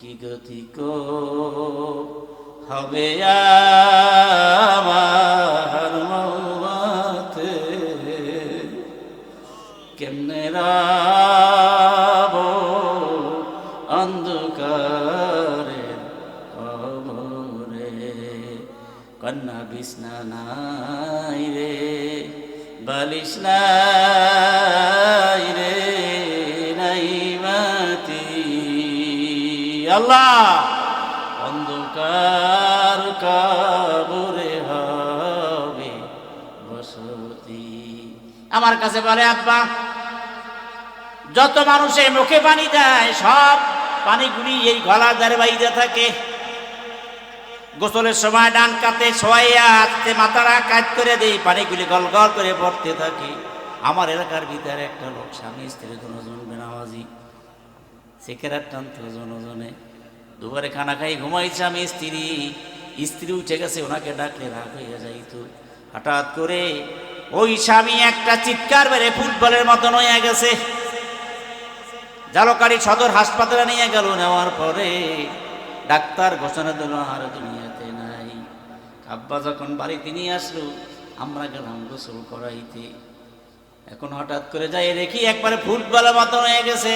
কি গতি কো হবে আমার মৌমাতে? কেমনে রাব অন্ধকারে কবরে কন্যা বিষ্ণা নাই রে, বালিশ নাই আমার কাছে বলে, আব্বা, যত মানুষের মুখে পানি দেয়, সব পানিগুলি এই গলার দ্বারে বাইরে থাকে। গোসলের সময় ডান কাতে শোয়াইয়া আস্তে মাথাটা কাজ করে দেই, পানিগুলি গল গল করে পড়তে থাকে। আমার এলাকার ভিতরে একটা লোক, স্বামী, স্ত্রী দুজন বেনামাজি। সেকেরার টানতো জনজনে দুবারে খানা খাই, ঘুমাইছে আমি, স্ত্রী। স্ত্রী উঠে গেছে, ওনাকে ডাকলে রাগ হইয়া যাইতো। হঠাৎ করে ওই স্বামী একটা চিৎকার বেড়ে ফুটবলের মতন হয়ে গেছে। জালকারি সদর হাসপাতালে নিয়ে গেল, নেওয়ার পরে ডাক্তার ঘোষণা দিল, আর দুনিয়াতে নাই। আব্বা যখন বাড়িতে নিয়ে আসলো, আমরা গেলাম গোসল করাইতে। এখন হঠাৎ করে যাই দেখি একবারে ফুটবলের মতন হয়ে গেছে।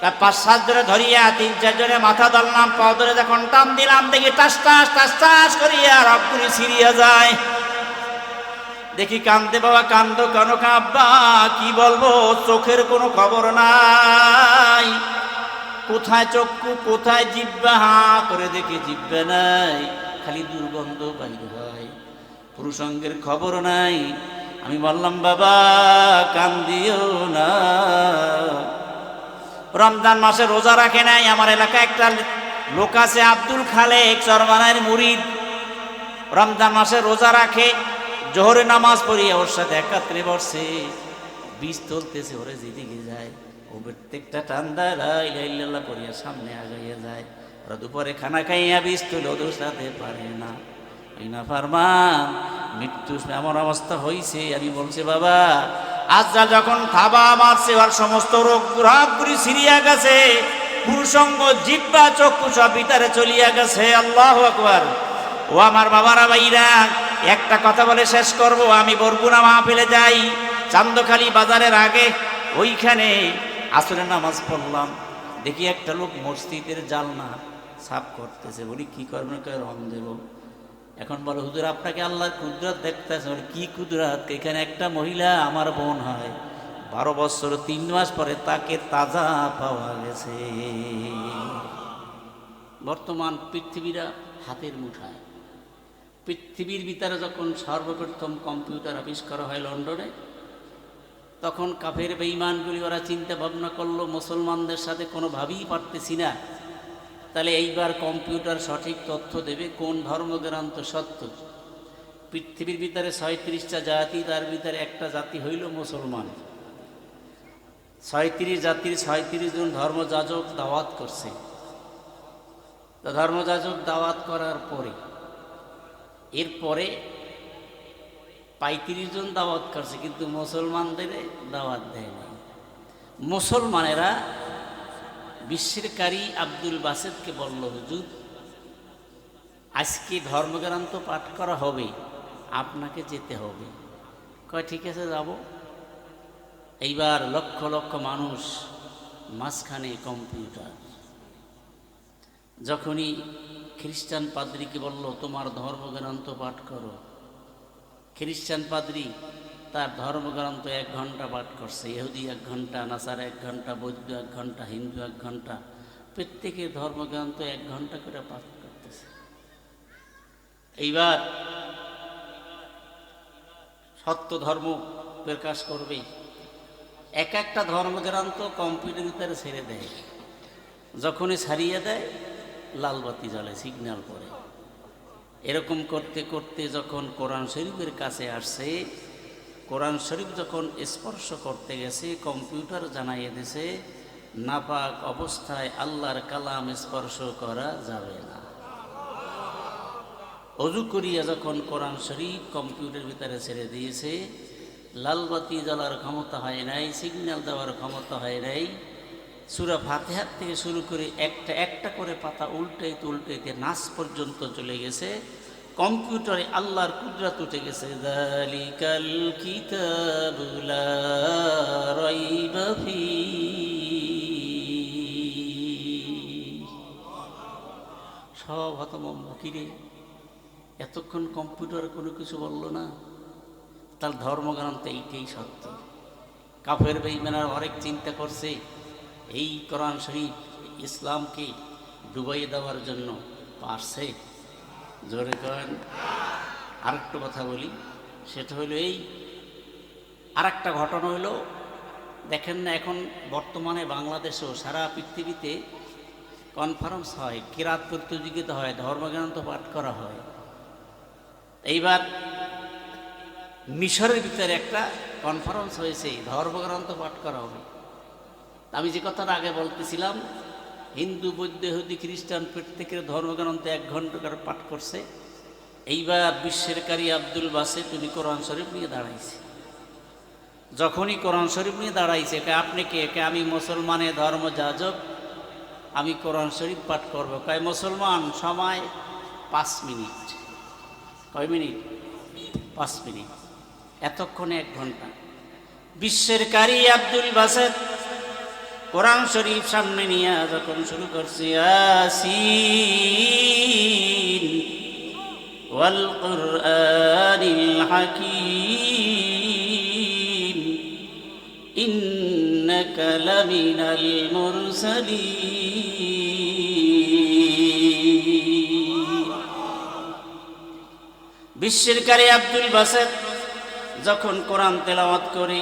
তার পাঁচ, সাত জনে ধরিয়া, তিন, চার জনে মাথা ধরলাম পা ধরে যখন টান দিলাম, দেখি টাস টাস টাস টাস করিয়া রবগুলি ছিড়িয়া যায়। দেখি কান্দে বাবা, কান্দ কেন কাব্বা কি বলব, চোখের কোনো খবর নাই। কোথায় চক্ষু, কোথায় জিব্বা? হা করে দেখে জিব্বা নাই, খালি দুর্গন্ধ বাইর হয়। পুরুষঙ্গের খবর নাই। আমি বললাম, বাবা, কান্দিও না। রমজান মাসে রোজা রাখে নাই, আমার এলাকায় একটা লোক আছে আব্দুল খালেক, চরমানের মুরিদ। রমজান মাসে রোজা রাখে। জোহরে নামাজ পড়িয়ে ওর সাথে একাত্রে বসছে বীজ তুলতেছে, ওরে যেদিকে যায়, ও প্রত্যেকটা টান্দা ইল্লাল্লাহ পড়িয়া সামনে আগাইয়া যায়। ওরা দুপুরে খানা খাইয়া বীজ তুলে ওদের সাথে পারে না। এই না ফারমান, মৃত্যু এমন অবস্থা হয়েছে আমি বলছি, বাবা আজ যা যখন থাবা মারছে, আর সমস্ত রোগ ঘুরি সিরিয়া গেছে, পুরুষঙ্গ, জিব্বা, চক্ষু সব ভিতরে চলিয়া গেছে, আল্লাহ আকবার। ও আমার বাবারা ভাইরা একটা কথা বলে শেষ করব, আমি বরগুনা মাহফিলে যাই। চান্দখালি বাজারের আগে ওইখানে আসরের নামাজ পড়লাম। দেখি একটা লোক মসজিদের জালনা সাফ করতেছে। বলি, কি করবেন? কে রং দেব। এখন বলো, হুজুর, আপনাকে আল্লাহর কুদরত দেখতেছে। বলি, কি কুদরত? এখানে একটা মহিলা আমার বোন হয়। বারো বছর, তিন মাস পরে তাকে তাজা পাওয়া গেছে। বর্তমান পৃথিবীরা হাতের মুঠায়। পৃথিবীর ভিতরে যখন সর্বপ্রথম কম্পিউটার আবিষ্কার হয় লন্ডনে, তখন কাফের বেঈমানগুলি ওরা চিন্তা ভাবনা করল, মুসলমানদের সাথে কোনোভাবেই পারতেছি না। তাহলে এইবার কম্পিউটার সঠিক তথ্য দেবে, কোন ধর্মগ্রান্ত সত্য? পৃথিবীর ভিতরে ছয়ত্রিশটা জাতি, তার ভিতরে একটা জাতি হইল মুসলমান। ছয়ত্রিশ জাতির ছয়ত্রিশ জন ধর্মযাজক দাওয়াত করছে। ধর্মযাজক দাওয়াত করার পরে এরপরে পঁয়ত্রিশ জন দাওয়াত করছে, কিন্তু মুসলমানদের দাওয়াত দেয় না মুসলমানেরা বিশ্বের কারি আব্দুল বাসেদকে বলল, হুজুর, আজকে ধর্মগ্রন্থ পাঠ করা হবে, আপনাকে যেতে হবে। কয়, ঠিক আছে, যাব। এইবার লক্ষ লক্ষ মানুষ মাঝখানে কম্পিউটার। যখনই খ্রিস্টান পাদ্রিকে বলল, তোমার ধর্মগ্রন্থ পাঠ করো। খ্রিস্টান পাদ্রি তার ধর্মগ্রন্থ এক ঘণ্টা পাঠ করছে। ইহুদি এক ঘণ্টা, নাসার এক ঘণ্টা, বৌদ্ধ এক ঘণ্টা, হিন্দু এক ঘণ্টা, প্রত্যেকের ধর্মগ্রন্থ এক ঘণ্টা করে পাঠ করতেছে। এইবার সত্য ধর্ম প্রকাশ করবে। এক একটা ধর্মগ্রন্থ কম্পিউটার ভিতরে ছেড়ে দেয়। যখনই ছাড়িয়ে দেয় লাল বাতি জ্বলে সিগন্যাল পরে এরকম করতে করতে যখন কোরআন শরীফের কাছে আসছে, কোরআন শরীফ যখন স্পর্শ করতে গেছে, কম্পিউটার জানাইয়ে দিছে, নাপাক অবস্থায় আল্লাহর কালাম স্পর্শ করা যাবে না। অজু করিয়া যখন কোরআন শরীফ কম্পিউটার ভিতরে ছেড়ে দিয়েছে লাল বাতি জ্বলার ক্ষমতা হয় নাই সিগন্যাল দেওয়ার ক্ষমতা হয় নাই সুরা ফাতেহার থেকে শুরু করে একটা একটা করে পাতা উল্টাইতে উল্টাইতে নাচ পর্যন্ত চলে গেছে। কম্পিউটারে আল্লাহর কুদরাত উঠে গেছে। দালিকাল। সব হতমম্ব কিরে এতক্ষণ কম্পিউটার কোনো কিছু বলল না? তার ধর্মগ্রন্থ এইটাই সত্য। কাফের বেইমানার অনেক চিন্তা করছে এই কোরআন শরীফ ইসলামকে ডুবাই দেওয়ার জন্য পারছে? জোরে করেন আরেকটা কথা বলি, সেটা হলো এই, আরেকটা ঘটনা হলো, দেখেন না এখন বর্তমানে বাংলাদেশেও সারা পৃথিবীতে কনফারেন্স হয়, কিরাত প্রতিযোগিতা হয়, ধর্মগ্রন্থ পাঠ করা হয়। এইবার মিশরের ভিতরে একটা কনফারেন্স হয়েছে, ধর্মগ্রন্থ পাঠ করা হবে। আমি যে কথাটা আগে বলতেছিলাম, হিন্দু, বৌদ্ধ, ইহুদি, খ্রিস্টান প্রত্যেকের ধর্মগ্রন্থ এক ঘণ্টা করে পাঠ করছে। এইবার বিশ্বের কারি আব্দুল বাসে তুমি কোরআন শরীফ নিয়ে দাঁড়াইছে। যখনই কোরআন শরীফ নিয়ে দাঁড়াইছে, কে আপনি কে? কে আমি মুসলমানের ধর্ম যাজক আমি কোরআন শরীফ পাঠ করব। কয়, মুসলমান, সময় পাঁচ মিনিট। কয় মিনিট? পাঁচ মিনিট। এতক্ষণে এক ঘণ্টা বিশ্বের কারি আব্দুল বাসেদ কোরআন শরীফ সামনে নিয়ে যখন শুরু করছি বিশ্বের কারি আব্দুল বাসেদ যখন কোরআন তেলাওয়াত করে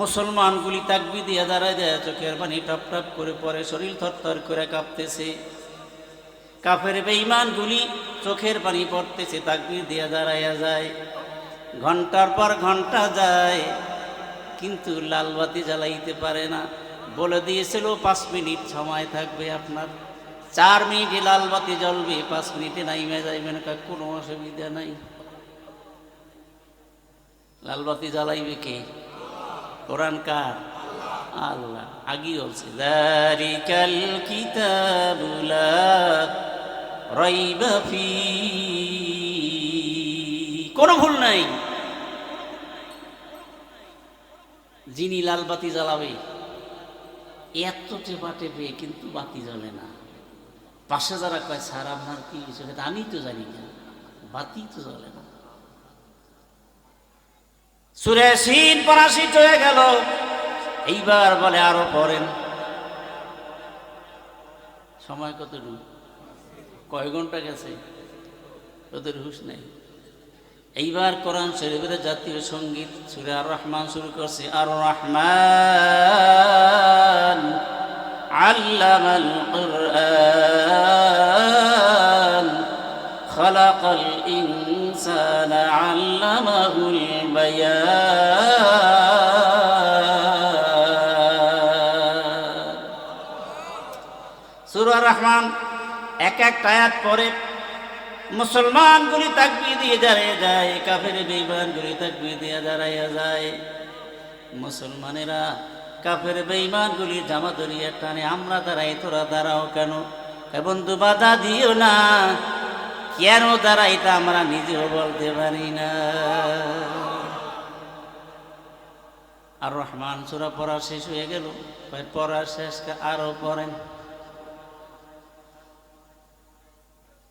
মুসলমানগুলি তাকবি দিয়ে দাঁড়ায় দেয় চোখের পানি টপ টপ করে পরে শরীর থরথর করে কাঁপতেছে। কাফের বেঈমানগুলি চোখের পানি পড়তেছে তাকবি দিয়ে দাঁড়াইয়া যায়। ঘণ্টার পর ঘণ্টা যায়, কিন্তু লাল বাতি জ্বালাইতে পারে না। বলে দিয়েছিল, পাঁচ মিনিট সময় থাকবে আপনার। চার মিনিটে লাল বাতি জ্বলবে, পাঁচ মিনিটে নাইমে যাইবেন কোনো অসুবিধা নাই। লাল বাতি জ্বালাইবে কে? কোরআন কার? আল্লাহ। আগে বলছে, দারিকাল কিতাবুলা রাইবা ফি কোনো ভুল নাই। যিনি লাল বাতি জ্বালাবে, এত টেপা টেপে কিন্তু বাতি জ্বলে না। পাশে যারা কয় স্যার আপনার কি আমি তো জানি না, বাতি তো জ্বলে না। সুরে সিন পরাশিত হয়ে গেল। এইবার বলে আরও পড়েন। সময় কতটুকু? কয় ঘণ্টা গেছে? ওদের হুশ নেই। এইবার কোরআন শরীফের জাতীয় সংগীত সুরে আর রহমান শুরু করছে। আর রহমান আল্লামাল কুরআন খালাকাল ইনসানা আল্লামাহুল বায়ান সূরা রহমান এক এক আয়াত পরে মুসলমানগুলি তাকবি দিয়ে দাঁড়িয়ে যায়, কাফের বেইমানগুলি তাকবি দিয়ে দাঁড়াইয়া যায়। মুসলমানেরা কাফের বেইমানগুলি জামা ধরিয়ে টানে, আমরা দাঁড়াই, তোরা দাঁড়াও কেন? বন্ধু বাধা দিও না কেন তারা এটা আমরা নিজেও বলতে পারি না? আর রহমান সুরা পড়া শেষ হয়ে গেল। পড়া শেষ আরও পড়েন।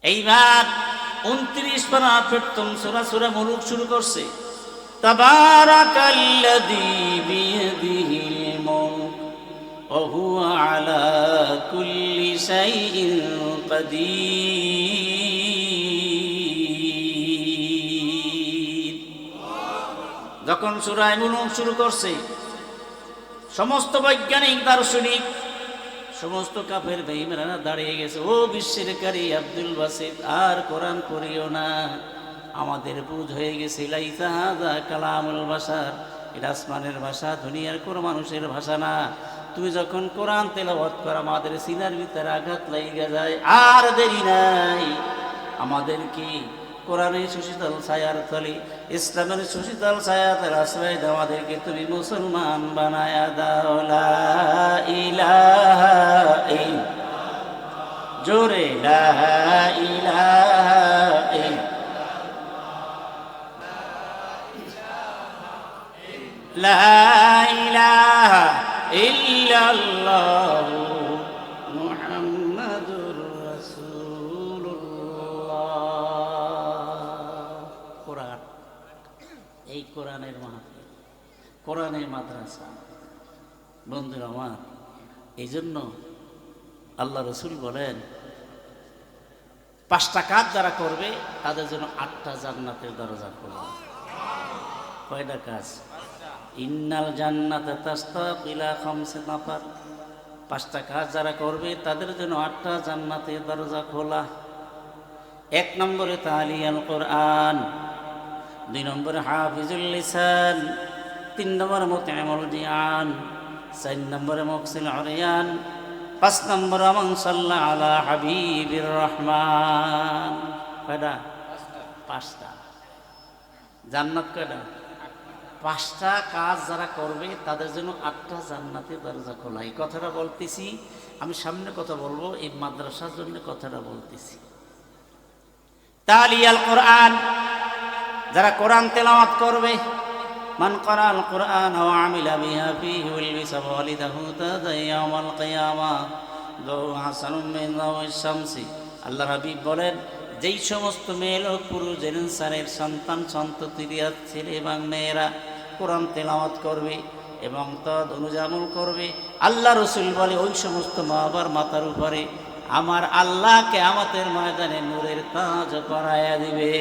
এইবার উনত্রিশ পারা প্রথম সুরা সুরা মুলুক শুরু করছে। তাবারাকাল্লাযী বিয়াদিহিল মুলক, ওয়া আলা কুল্লি শাইইন যখন সূরায় মুলুক শুরু করছে, সমস্ত বৈজ্ঞানিক, দার্শনিক, সমস্ত কাফের বেইমানেরা দাঁড়িয়ে গেছে, ও বিশ্বের কারি আব্দুল বাসিদ, আর কোরআন করিও না। আমাদের বুঝ হয়ে গেছে কালামুল বাশার। এটা আসমানের ভাষা, দুনিয়ার কোনো মানুষের ভাষা না। তুমি যখন কোরআন তেলাওয়াত কর, আমাদের সিনার ভিতরে আঘাত লাগিয়ে যায়। আর দেরি নাই। আমাদেরকে কোরআনের সুশীতল ছায়ার তলে ইসলামের সুশীতল ছায়াতের আশ্রয় দেওয়াদেরকে তুমি মুসলমান, বানায়া দাও, লা ইলাহা। জোরে লা ইলাহা ইল্লাল্লাহ। কোরআনের মাহফিল কোরআনের মাদ্রাসা। বন্ধুরা আমার এই জন্য আল্লাহ রসুল বলেন, পাঁচটা কাজ যারা করবে, তাদের জন্য আটটা জান্নাতের দরজা করবে কয়টা কাজ? ইন্নাল জান্নাতে তাস্তাক ইলা খামসে নাফার পাঁচটা কাজ যারা করবে, তাদের জন্য আটটা জান্নাতের দরজা খোলা। এক নম্বরে তালিয়াল কোরআন। দুই নম্বরে হাফিজুল লিসান, তিন নম্বরে মোতামুল জিয়ান চার নম্বরে মকসিল আরিয়ান, পাঁচ নম্বর আমন সাল্লাহ আলা হাবিবির রহমান। কয়টা? পাঁচটা। জান্নাত কয়টা? পাঁচটা কাজ যারা করবে তাদের জন্য আটটা জান্নাতের দরজা খোলা। এই কথাটা বলতেছি, আমি সামনে কথা বলব, এই মাদ্রাসার জন্য কথাটা বলতেছি। তালিয়াল কোরআন যারা কোরআন তেলাওয়াত করবে, মান করাল কোরআন ও আমিলা বিহা ফিহি উলবিসা ওয়ালিদাহু তাদা ইয়াউমাল কিয়ামা দৌ হাসানুম মিন দাওয়িশ শামসি। আল্লাহ হাবিব বলেন, যেই সমস্ত মেয়ে লোক, পুরুষ জেনেন্সারের সন্তান সন্ততিরিয়া ছেলে এবং মেয়েরা কোরআন তেলাওয়াত করবে এবং তদ অনুযামন করবে, আল্লাহ রসুল বলে, ওই সমস্ত মা মাথার উপরে আমার আল্লাহকে আমাদের ময়দানে নূরের তাজ পরাইয়া দিবে।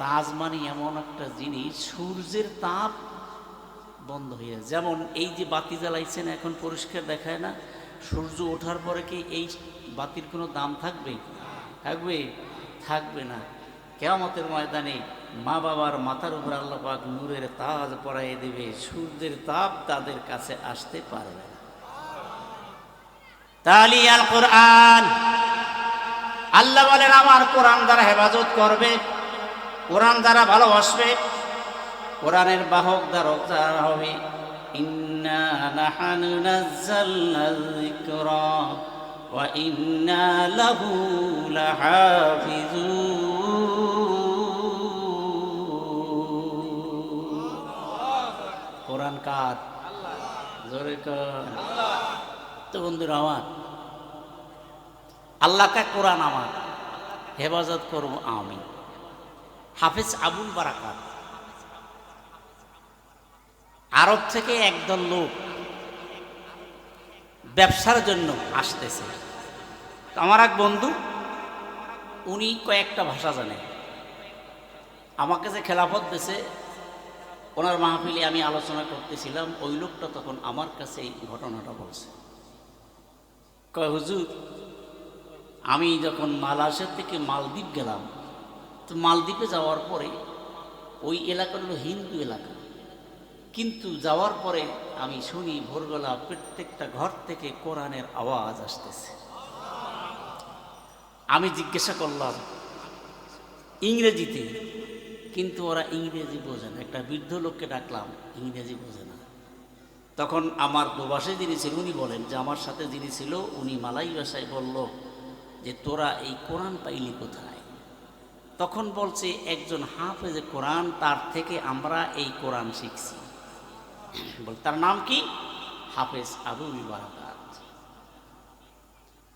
তাজ মানে এমন একটা জিনিস, সূর্যের তাপ বন্ধ হয়ে। যেমন এই যে বাতি জ্বালাইছেন, এখন পরিষ্কার দেখায় না, সূর্য ওঠার পরে কি এই বাতির কোনো দাম থাকবে? থাকবে? থাকবে না। কেয়ামতের ময়দানে মা বাবার মাথার উপর আল্লাহ পাক নূরের তাজ পরাইয়ে দেবে। সূর্যের তাপ তাদের কাছে আসতে পারবে না। তালি আল কোরআন আল্লাহ বলেন, আমার কোরআন দ্বারা হেফাজত করবে। কোরআন দ্বারা ভালোবাসবে, কোরআনের বাহক দ্বারক যারা হবে কোরআন কার? জোরে তো বন্ধুরা আমার, আল্লাহকে কোরআন আমার, হেফাজত করব আমি। হাফিজ আবুল বারাকাত। আরব থেকে একদল লোক ব্যবসার জন্য আসতেছে। আমার এক বন্ধু, উনি কয়েকটা ভাষা জানে। আমাকে যে খেলাফত দিছে, ওনার মাহফিলে আমি আলোচনা করতেছিলাম, ওই লোকটা তখন আমার কাছে এই ঘটনাটা বলছে। কয়, হুজুর, আমি যখন মালয়েশিয়া থেকে মালদ্বীপ গেলাম তো মালদ্বীপে যাওয়ার পরে ওই এলাকা হলো হিন্দু এলাকা। কিন্তু যাওয়ার পরে আমি শুনি ভোরবেলা প্রত্যেকটা ঘর থেকে কোরআনের আওয়াজ আসতেছে। আমি জিজ্ঞাসা করলাম, ইংরেজিতে? কিন্তু ওরা ইংরেজি বোঝে না। একটা বৃদ্ধ লোককে ডাকলাম, ইংরেজি বোঝে না। তখন আমার প্রবাসে যিনি ছিল উনি বলেন যে আমার সাথে যিনি ছিল, উনি মালাই ভাষায় বলল যে, তোরা এই কোরআন পাইলি কোথায়? তখন বলছে, একজন হাফেজে কোরআন, তার থেকে আমরা এই কোরআন শিখছি। বল, তার নাম কি? হাফেজ আবুল বারাকাত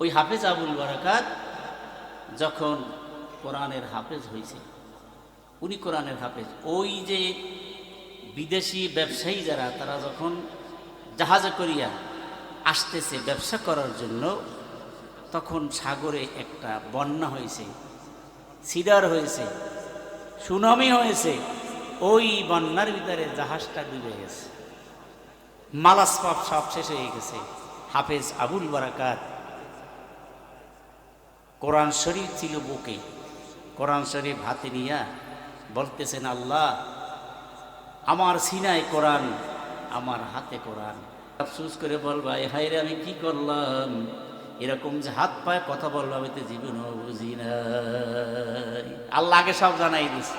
ওই হাফেজ আবুল বারাকাত যখন কোরআনের হাফেজ হয়েছে, উনি কোরআনের হাফেজ। ওই যে বিদেশি ব্যবসায়ী যারা, তারা যখন জাহাজে করিয়া আসতেছে ব্যবসা করার জন্য, তখন সাগরে একটা বন্যা হয়েছে। সিডার হয়েছে, সুনামি হয়েছে, ওই বন্যার ভিতরে জাহাজটা ডুবে গেছে। মালাস পাপ সব শেষ হয়ে গেছে। হাফেজ আবুল বারাকাত, কোরআন শরীফ ছিল বুকে। কোরআন শরীফ হাতে নিয়া বলতেছেন, আল্লাহ, আমার সিনায় কোরআন, আমার হাতে কোরআন। আফসুস করে বলবা হাই রে আমি কি করলাম? এরকম যে হাত পায়ে কথা বলব আমি তো জীবনও বুঝি নাই আল্লাহ সব জানাই দিছে।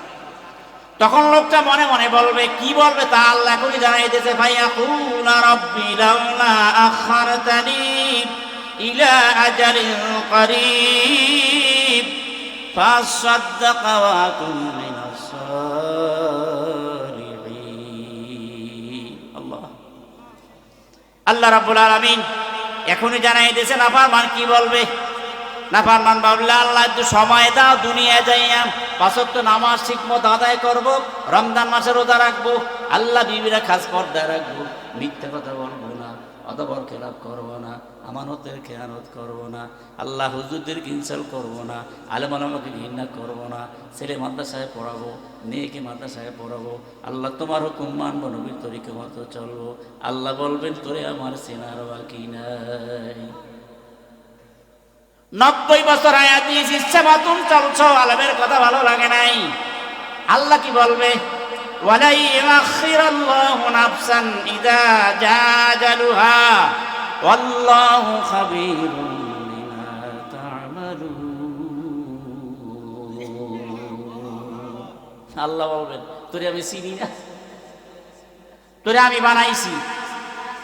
তখন লোকটা মনে মনে বলবে, কি বলবে তা আল্লাহ এখনই জানাই দিয়েছে ভাইয়া কুলা রব্বি লাউলা আখারতানি ইলা আজালিন করিব, ফাসাদদাক ওয়া কুন মিনাস সালিহিন। আল্লাহ। আল্লাহ রাব্বুল আলামিন এখনই জানাই দিয়েছে, নাফরমান কি বলবে? নাফরমান ভাবলে আল্লাহ একটু সময় দাও দুনিয়া যাইয়াম পাঁচক তো নামাজ ঠিক মতো আদায় করব, রমজান মাসে রোজা রাখব, আল্লাহ বিবিরা খাস পর্দায় রাখব, মিথ্যা কথা বলব না অতবর খেলাপ করব না। আমানতের খেয়ানত করব না, আল্লাহ হুজুরদের ইনসাল করব না আলমালামাকে ঘৃণা করব না, ছেলে মাদ্রাসায় পড়াবো, মেয়েকে মাদ্রাসায় পড়াবো, আল্লাহ তোমার হুকুম মানবো, নবীর তরিকে মতো চলবো। আল্লাহ বলবেন, তোরে আমার সেনার বাকি নাই। নব্বই বছর আয়াত দিয়েছি মতন চলছো, আলমের কথা ভালো লাগে নাই। আল্লাহ কি বলবে? ওয়ালাই ইউআখিরাল্লাহু নাফসান ইযা জাজালুহা। ওয়াল্লাহু খাবীরুম বিমা তা'মালুন। আল্লাহ বলবেন, তোরে আমি চিনি না। তোরে আমি বানাইছি।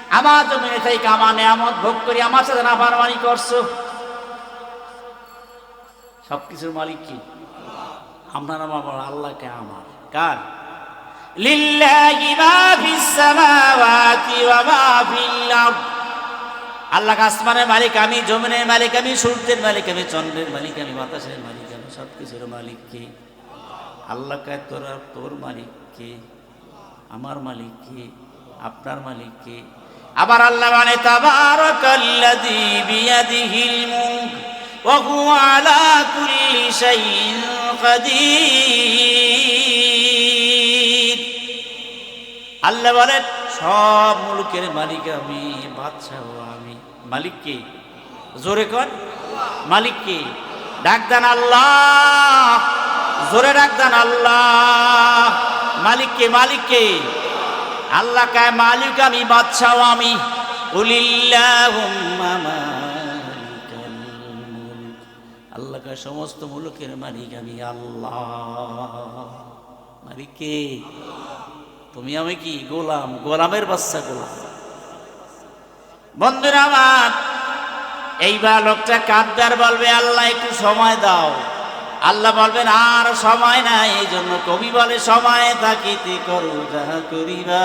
আমার জমিনে থেকে আমার নেয়ামত ভোগ করি আমার সাথে না ফারমানি করছ। সবকিছুর মালিক কি? আপনার আমার আল্লাহকে আমার। কার? লিল্লাহি মা ফিস সামাওয়াতি ওয়া মা ফিল আরদ। আল্লাহ আসমানের মালিক, আমি জমিনের মালিক, আমি সূর্যের মালিক, আমি চন্দ্রের মালিক, আমি বাতাসের মালিক, আমি সব কিছুর মালিক কে? আল্লাহ কে তোর তোর মালিক কে? আমার মালিক কে? আপনার মালিক কে? আবার আল্লাহ মানে তাবারাকাল্লাযী বিয়াদিহিল মুলক, ওয়া হুয়া আলা কুল্লি শাইইন কাদির। আল্লাহ বলেন সব মুলুকের মালিক আমি, বাদশাহ আমি। মালিক কে? জোরে কর মালিক কে? ডাকদান আল্লাহ। জোরে ডাকদান আল্লাহ। মালিক কে মালিক কে? আল্লাহ কায়, মালিক আমি, বাদশাহ আমি। আল্লাহ সমস্ত মুলুকের মালিক আমি আল্লাহ। মালিক কে? তুমি আমি কি? গোলাম, গোলামের বাচ্চা গোলাম। বন্ধুরা আমার, এইবার লোকটা কাঁদদার বলবে, আল্লাহ, একটু সময় দাও। আল্লাহ বলবেন, আর সময় নাই এই জন্য কবি বলে, সময় থাকিতে করু, যাহা করিবা।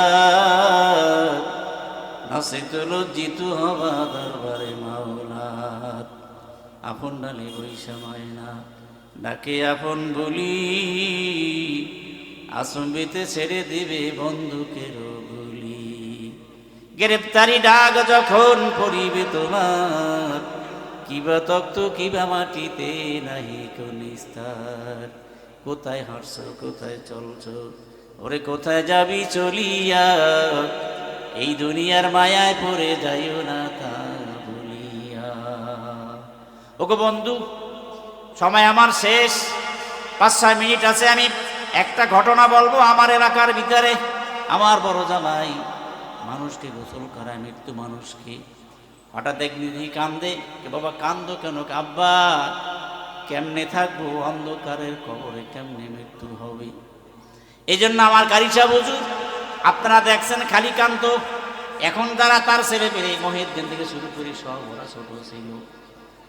নসিত লজ্জিত হবা দরবারে মাওলাত আপন ডালে বই সময় না ডাকে আপন বলি আসম্বিতে ছেড়ে দেবে বন্ধুকের গুলি গ্রেপ্তারি ডাক যখন পড়িবে তোমার, কিবা তক্ত কিবা মাটিতে নাহি কোন স্তর কোথায় হাঁটছ, কোথায় চলছ, ওরে কোথায় যাবি চলিয়া, এই দুনিয়ার মায়ায় পড়ে যাইও না তা বলিয়া। ওগো বন্ধু, সময় আমার শেষ পাঁচ ছয় মিনিট আছে, আমি একটা ঘটনা বলব আমার এলাকার ভিতরে। আমার বড় জামাই মানুষকে গোসল করায়, মৃত্যু মানুষকে। হঠাৎ একদিন কান্দে, কে বাবা কান্দো কেন? আব্বা, কেমনে থাকব? অন্ধকারের কবরে কেমনে মৃত্যু হবে? এই জন্য আমার কারিশা বুঝুর আপনারা দেখছেন খালি কান্ত এখন তারা তার ছেলে পেলে, মহিউদ্দিন থেকে শুরু করে সব ওরা ছোট ছিল।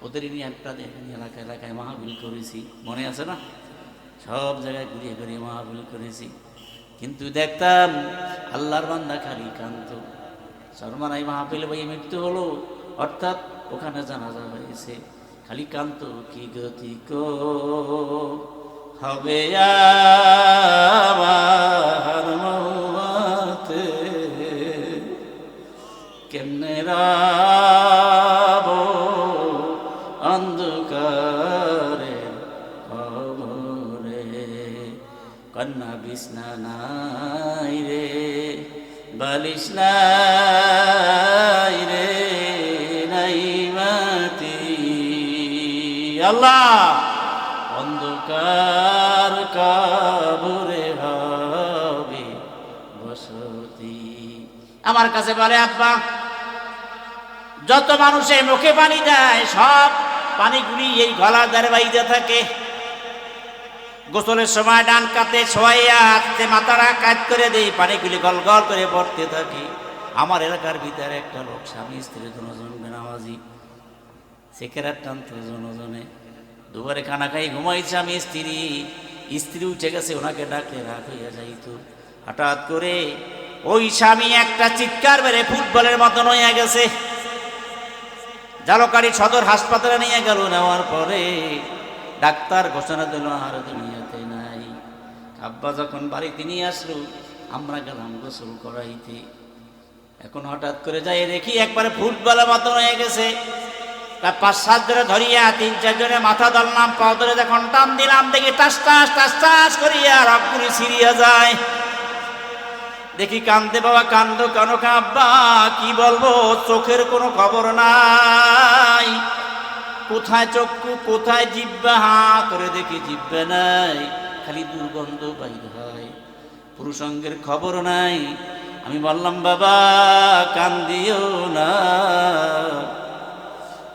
ওদের নিয়ে একটা দেখেন এলাকা, এলাকায় মাহবিল করেছি। মনে আছে না? সব জায়গায় ঘুরিয়ে ঘুরিয়ে মাহবিল করেছি। কিন্তু দেখতাম, আল্লাহর বান্দা খালি কান্ত শর্মানাই মাহফিল ভাই মৃত্যু হলো, অর্থাৎ ওখানে জানাজা হয়েছে। খালি কান্ত কি গতি কো হবে কেমনে রাব বালিশ রে নাই মাতি আল্লাহ! অন্ধকার কাবরে হবে বসতি। আমার কাছে বলে, আব্বা, যত মানুষের মুখে পানি দেয়, সব পানিগুলি এই গলার দ্বারে বাইতে থাকে। গোসলের সময় ডান কাতে শোয়াইয়া হাতে মাথারা কাজ করে দেই পানিগুলি গল গল করে পড়তে থাকে। আমার এলাকার ভিতরে একটা লোক, স্বামী, স্ত্রী দুজন বেনামাজি সেকেরার টানতে জনজনে দুবারে খানা খাই, ঘুমাইছে আমি স্ত্রী। স্ত্রী উঠে গেছে, ওনাকে ডাকলে রাগ হইয়া যাইতো। হঠাৎ করে ওই স্বামী একটা চিৎকার বেড়ে ফুটবলের মতন হইয়া গেছে। জালকারি সদর হাসপাতালে নিয়ে গেল, নেওয়ার পরে ডাক্তার ঘোষণা দিল, আর দুনিয়াতে নাই আব্বা যখন বাড়িতে নিয়ে আসলো, আমরা গেলাম গোসল করাইতে। এখন হঠাৎ করে যাই দেখি একবারে ফুটবলের মতন হয়ে গেছে। পাঁচ, সাত জনে ধরিয়া, তিন, চার জনে মাথা ধরলাম পা ধরে যখন টান দিলাম, দেখি টাস টাস টাস টাস করিয়া রক্তগুলি ছিড়িয়া যায়। দেখি কান্দে বাবা, কান্দ কেন কাব্বা কি বলব, চোখের কোনো খবর নাই। কোথায় চক্ষু, কোথায় জিব্বা হা করে দেখি জিব্বা নাই। খালি দুর্গন্ধ বাইর হয়। পুরুষঙ্গের খবর নাই। আমি বললাম, বাবা, কান্দিও না।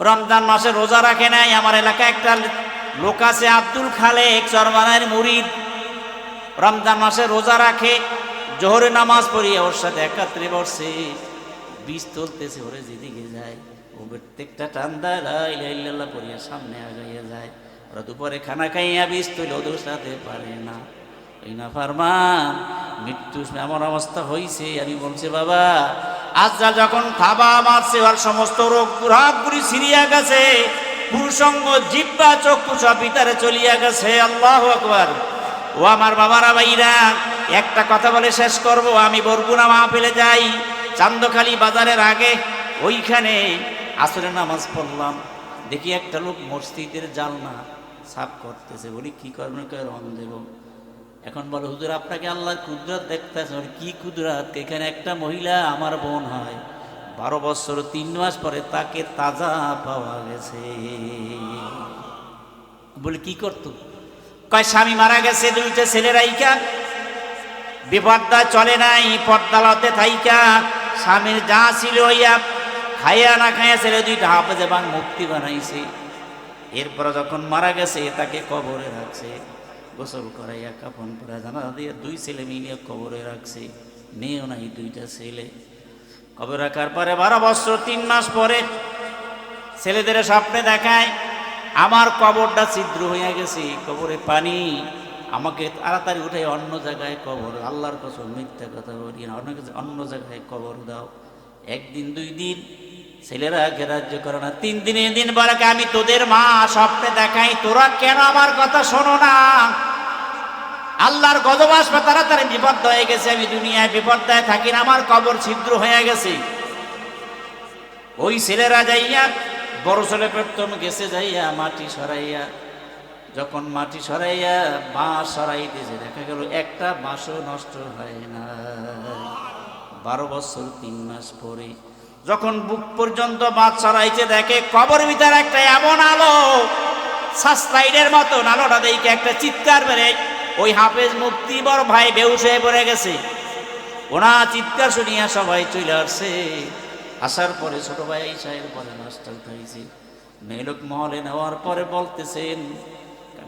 রমজান মাসে রোজা রাখে নাই। আমার এলাকায় একটা লোক আছে, আব্দুল খালেক, চরমানের মুরিদ। রমজান মাসে রোজা রাখে, জোহরে নামাজ পড়িয়ে ওর সাথে একাত্রে বসে। বীজ তুলতেছে, ওরে যেদিকে যায়, ও প্রত্যেকটা টান্দা লাইল্লাহ পড়িয়া সামনে আগাইয়া যায়। ওরা দুপুরে খানা খাইয়া বীজ তুলে ওদের সাথে পারে না। এই না ফারমান, মৃত্যু এমন অবস্থা হয়েছে আমি বলছি, বাবা আজরা যখন থাবা মারছে, আর সমস্ত রোগ পুরাপুরি সিরিয়া গেছে, পুরুষঙ্গ, জিব্বা, চক্ষু সব ভিতরে চলিয়া গেছে, আল্লাহ আকবার। ও আমার বাবারা, ভাইরা, একটা কথা বলে শেষ করব, আমি বরগুনা মা ফেলে যাই, চান্দখালি বাজারের আগে, ওইখানে আসরে নামাজ পড়লাম। দেখি একটা লোক মসজিদের জালনা সাফ করতেছে। বলি কি করবেন কয় রং দেব। এখন বলে হুজুর আপনাকে আল্লাহ কুদরত দেখতেছে। বলি, কি কুদরত? এখানে একটা মহিলা আমার বোন হয়। বারো বছর তিন মাস পরে তাকে তাজা পাওয়া গেছে। বলে কি করতো? কয় স্বামী মারা গেছে দুইটা ছেলেরাইকা বিপদটা চলে নাই পর্দালতে থাইকা। স্বামীর যা ছিল ইয়া খাইয়া না খাইয়া ছেলে দুইটা হাফেজে বাং মুক্তি বানাইছে। এরপরে যখন মারা গেছে, তাকে কবরে রাখছে, গোসল করাইয়া কাপন পরা জানা দিয়ে দুই ছেলে মিলিয়ে কবরে রাখছে, মেয়েও নাই, দুইটা ছেলে। কবর রাখার পরে বারো বছর, তিন মাস পরে ছেলেদের স্বপ্নে দেখায়, আমার কবরটা ছিদ্র হইয়া গেছে কবরে পানি। আমাকে তাড়াতাড়ি উঠে অন্য জায়গায় কবর, আল্লাহর কসম মিথ্যা কথা বলি অন্য অন্য জায়গায় কবর দাও। একদিন, দুই দিন ছেলেরা গ্রাহ্য করে না। তিন দিনে দিন বলে আমি তোদের মা, স্বপ্নে দেখাই, তোরা কেন আমার কথা শোনো না? আল্লাহর গজব আসবে, তাড়াতাড়ি বিপদ হয়ে গেছে, আমি দুনিয়ায় বিপদায় থাকি না, আমার কবর ছিদ্র হয়ে গেছে। ওই ছেলেরা যাইয়া বড় ছেলে প্রথম গেছে যাইয়া মাটি সরাইয়া, যখন মাটি সরাইয়া বাঁশ সরাইতেছে দেখা গেল একটা বাঁশও নষ্ট হয় না বারো বছর তিন মাস পরে যখন বুক পর্যন্ত বাঁশ সরাইছে, দেখে কবর ভিতরে একটা এমন আলো সাসলাইডের মতো আলোটা দেখে একটা চিৎকার বেড়ে ওই হাফেজ মুক্তি বড় ভাই বেউস হয়ে পড়ে গেছে। ওনা চিৎকার শুনিয়া সবাই চলে আসছে। আসার পরে ছোট ভাই আইসাহের পরে নষ্ট হয়েছে। মেলক মহলে নেওয়ার পরে বলতেছেন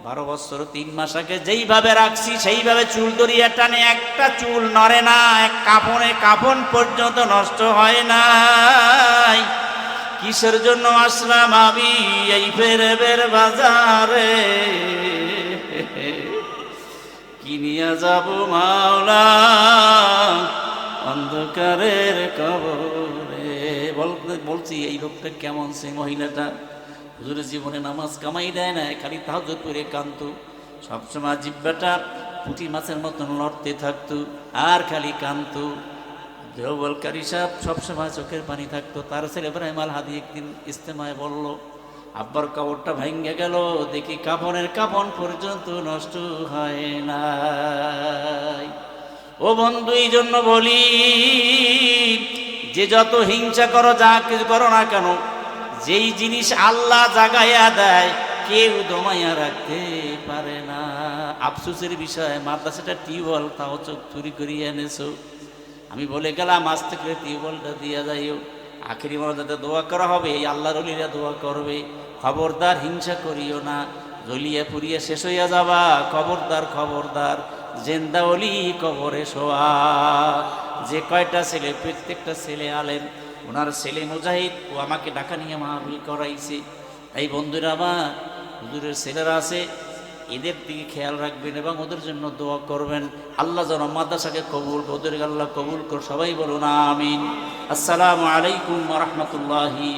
বারো বছর, তিন মাস আগে যেইভাবে রাখছি, সেইভাবে চুল দরিয়া টানে, একটা চুল নড়ে না, এক কাপড়ে কাপড় পর্যন্ত নষ্ট হয় নাই। কিসের জন্য আসলাম আমি এই ফেরবের বাজারে? কিনিয়া যাব মাওলা? অন্ধকারের কবরে। বলছি, এই লোকটা কেমন সে মহিলাটা? হুজুরের জীবনে নামাজ কামাই দেয় না, খালি তাহাজত করে কান্ত সবসময় জিব্বাটা পুঁটি মাছের মতন লড়তে থাকতো আর খালি কান্ত দেওবলকারী সাহেব সবসময় চোখের পানি থাকতো। তার ছেলে ইব্রাহিম আল হাদি একদিন ইস্তেমায় বলল, আব্বার কাপড়টা ভেঙে গেল, দেখি কাপড়ের কাপড় পর্যন্ত নষ্ট হয় না ও বন্ধু এই জন্য বলি, যে যত হিংসা করো, যা কিছু করো না কেন যেই জিনিস আল্লাহ জাগাইয়া দেয়, কেউ দমাইয়া রাখতে পারে না। আফসোসের বিষয়, মাদ্রাসাটা টিউবওয়েল, তাও চোখ চুরি করিয়ে এনেছো। আমি বলে গেলাম, আজ থেকে টিউবওয়েলটা দিয়া যাইও। আখেরি মরদাতে দোয়া করা হবে, এই আল্লাহর অলিরা দোয়া করবে। খবরদার হিংসা করিও না। জ্বলিয়ে পুড়িয়ে শেষ হইয়া যাবা। খবরদার খবরদার, জেন্দা অলি কবরে শোয়া। যে কয়টা ছেলে, প্রত্যেকটা ছেলে আলেন ওনার ছেলে মুজাহিদ, ও আমাকে ডাকা নিয়ে মাহফিল করাইছে। এই বন্ধুরা আমার, হুজুরের ছেলেরা আছে, এদের দিকে খেয়াল রাখবেন এবং ওদের জন্য দোয়া করবেন। আল্লাহ যেন মাদ্রাসাকে কবুল ওদের আল্লাহ কবুল কর সবাই বলুন, আমিন। আসসালামু আলাইকুম রহমতুল্লাহি